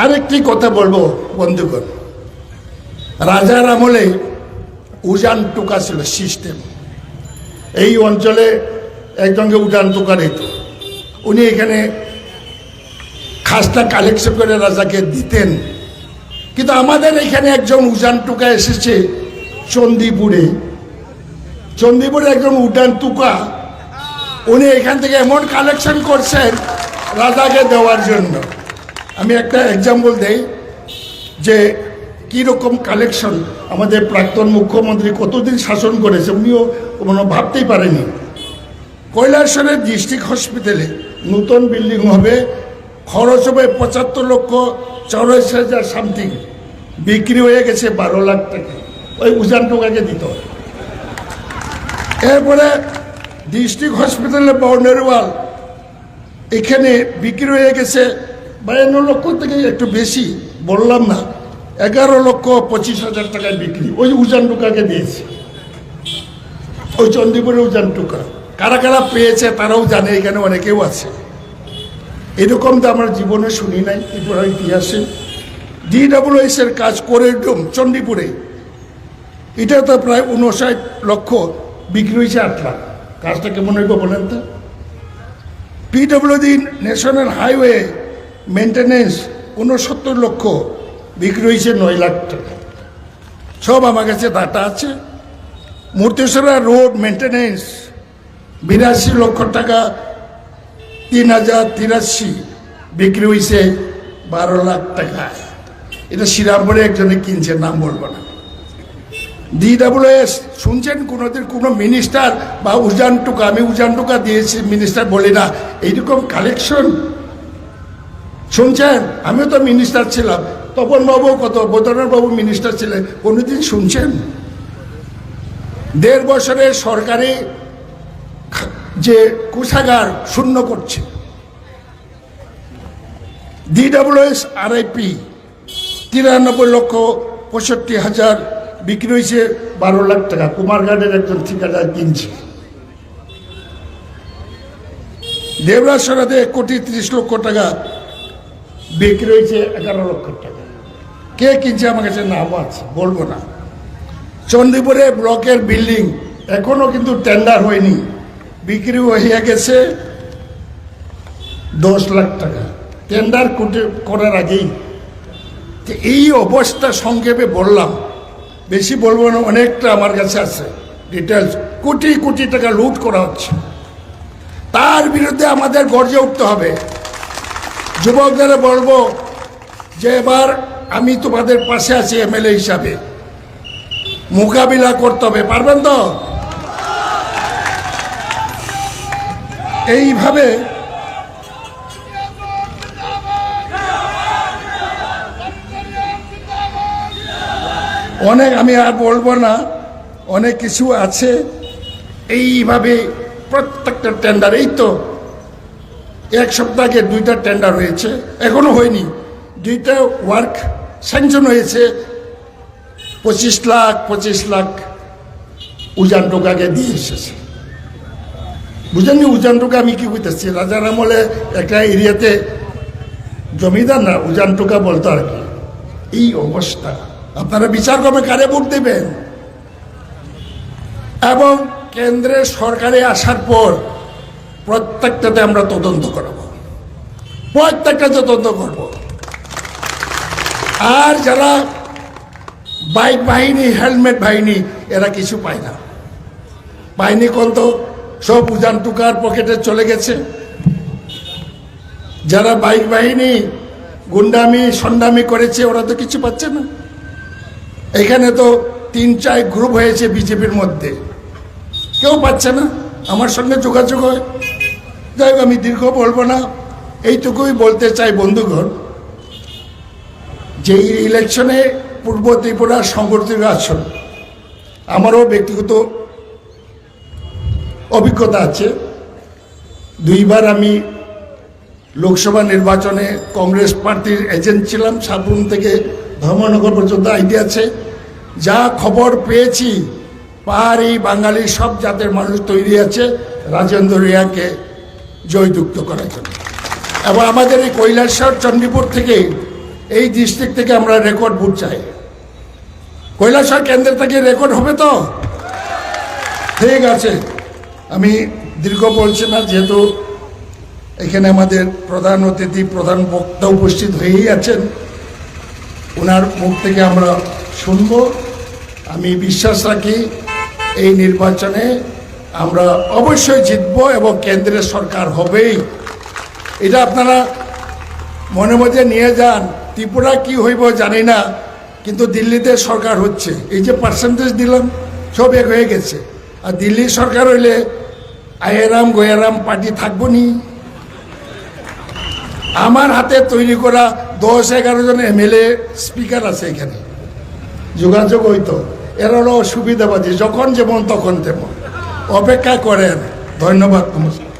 আরেকটি কথা বলব, বন্ধুগণ। রাজার আমলে উজান টুকা ছিল সিস্টেম এই অঞ্চলে একজনকে উজান টুকা দিত। উনি এখানে খাসটা কালেকশন করে রাজাকে দিতেন। কিন্তু আমাদের এখানে একজন উজান টুকা এসেছে চণ্ডীপুরে চণ্ডীপুরে একজন উডান টুকা, উনি এখান থেকে এমন কালেকশন করছেন রাজাকে দেওয়ার জন্য। আমি একটা এক্সাম্পল দেই যে কীরকম কালেকশন আমাদের প্রাক্তন মুখ্যমন্ত্রী কতদিন শাসন করেছে উনিও কোনো ভাবতেই পারেনি। কৈলাসরের ডিস্ট্রিক্ট হসপিটালে নতুন বিল্ডিং হবে, খরচ হবে পঁচাত্তর লক্ষ চৌরাশি হাজার সামথিং বিক্রি হয়ে গেছে বারো লাখ টাকা। ওই উজান টোকাকে দিত এরপরে ডিস্ট্রিক্ট হসপিটালে বাউন্ডারি ওয়াল, এখানে বিক্রি হয়ে গেছে বায়ান্ন লক্ষ থেকে একটু বেশি, বললাম না, এগারো লক্ষ পঁচিশ হাজার টাকায় বিক্রি। ওই উজান টুকাকে দিয়েছে। ওই চণ্ডীপুরে উজান টুকা। কারা কারা পেয়েছে তারাও জানে, এখানে অনেকেও আছে। এরকম তো আমার জীবনে শুনি নাই, ত্রিপুরা ইতিহাসে। ডিডাব্লিউএস এর কাজ করে একদম চণ্ডীপুরে এটা তো প্রায় উনষাট লক্ষ বিক্রি হয়েছে আট লাখ। কাজটা কেমন হইব বলেন তো? পিডব্লিউডি ন্যাশনাল হাইওয়ে মেনটেনেন্স উনসত্তর লক্ষ বিক্রি হয়েছে নয় লাখ টাকা। সব আমার কাছে ডাটা আছে। মূর্তেশ্বরা রোড মেনটেনেন্স বিরাশি লক্ষ টাকা, তিন হাজার তিরাশি বিক্রি হয়েছে বারো লাখ টাকা। এটা শ্রীরামপুরে একজনে কিনছে, নাম বলব না। ডিডাব্লিউএস শুনছেন? কোনোদিন কোনো মিনিস্টার বা উজান টুকা আমি উজান টুকা দিয়েছি মিনিস্টার বলি না। এইরকম কালেকশন শুনছেন? আমিও তো মিনিস্টার ছিলাম। তপন বাবু কত বোধনাথ বাবু মিনিস্টার ছিলেন। কোনোদিন শুনছেন? দেড় বছরে সরকারি যে কোষাগার শূন্য করছে। ডিডাব্লিউএস আরআইপি তিরানব্বই লক্ষ পঁয়ষট্টি হাজার বিক্রি হয়েছে বারো লাখ টাকা। কুমারঘাটের একজন ঠিকাদার কিনছে। দেবরাজ সরাতে কোটি তিরিশ লক্ষ টাকা। বিক্রি হয়েছে এগারো লক্ষ টাকা। কে কিনছে আমার কাছে নাম আছে, বলব না। চণ্ডীপুরে ব্লকের বিল্ডিং, এখনও কিন্তু টেন্ডার হয়নি। বিক্রি হয়ে গেছে দশ লাখ টাকা। টেন্ডার করার আগেই। এই অবস্থা সংক্ষেপে বললাম, বেশি বলব না, অনেকটা আমার কাছে আছে ডিটেলস কোটি কোটি টাকা লুট করা হচ্ছে। তার বিরুদ্ধে আমাদের গর্জে উঠতে হবে। যুবকদের বলব যে এবার আমি তোমাদের পাশে আছি এমএলএ হিসাবে। মোকাবিলা করতে হবে, পারবেন তো? এইভাবে অনেক আমি আর বলব না, অনেক কিছু আছে। এইভাবে প্রত্যেকটা টেন্ডার এই তো এক সপ্তাহ আগে দুইটা টেন্ডার হয়েছে, এখনও হয়নি। দুইটা ওয়ার্ক স্যাংশন হয়েছে। পঁচিশ লাখ পঁচিশ লাখ উজান টোকাকে দিয়ে এসেছে। বুঝেননি উজান টোকা আমি কী বুঝতেছি রাজার আমলে একটা এরিয়াতে জমিদার না, উজান টোকা বলতো আর কি। এই অবস্থা। আপনারা বিচার করবে কারে ভোট দেবেন? এবং কেন্দ্রের সরকারে আসার পর প্রত্যেকটাতে আমরা তদন্ত করব। প্রত্যেকটা তদন্ত করব। আর যারা বাইক বাহিনী, হেলমেট বাহিনী, এরা কিছু পায় না। বাহিনী কোন তো সব উজান টুকার পকেটে চলে গেছে। যারা বাইক বাহিনী গুন্ডামি, সন্ডামি করেছে, ওরা তো কিছু পাচ্ছে না। এখানে তো তিন চার গ্রুপ হয়েছে বিজেপির মধ্যে। কেউ পাচ্ছে না। আমার সঙ্গে যোগাযোগ হয়। যাই আমি দীর্ঘ বলব না। এইটুকুই বলতে চাই বন্ধুগণ, যে ইলেকশনে পূর্ব ত্রিপুরা সংগঠিত আসন, আমারও ব্যক্তিগত অভিজ্ঞতা আছে। দুইবার আমি লোকসভা নির্বাচনে কংগ্রেস পার্টির এজেন্ট ছিলাম সাবরুম থেকে ধর্মনগর পর্যন্ত আইডিয়া আছে। যা খবর পেয়েছি, পাহাড়ি বাঙালি সব জাতের মানুষ তৈরি আছে। রাজেন্দ্র রিয়াকে জয়যুক্ত করার জন্য। এবং আমাদের এই কৈলাসর চণ্ডীপুর থেকে এই ডিস্ট্রিক্ট থেকে আমরা রেকর্ড ভোট চাই। কৈলাসর কেন্দ্র থেকে রেকর্ড হবে তো? ঠিক আছে। আমি দীর্ঘ বলছি না, যেহেতু এখানে আমাদের প্রধান অতিথি, প্রধান বক্তা উপস্থিত হয়েই আছেন। ওনার মুখ থেকে আমরা শুনব। আমি বিশ্বাস রাখি এই নির্বাচনে আমরা অবশ্যই জিতব এবং কেন্দ্রের সরকার হবেই। এটা আপনারা মনে মধ্যে নিয়ে যান। ত্রিপুরা কি হইব জানি না, কিন্তু দিল্লিতে সরকার হচ্ছে। এই যে পার্সেন্টেজ দিলাম, সব এক হয়ে গেছে। আর দিল্লি সরকার হইলে আয়েরাম গয়ারাম পার্টি থাকব নি। আমার হাতে তৈরি করা দশ এগারো জন এমএলএ স্পিকার আছে এখানে। যোগাযোগ হইতো। এর হলো সুবিধাবাদী যখন যেমন তখন তেমন। অপেক্ষা করেন। ধন্যবাদ নমস্কার।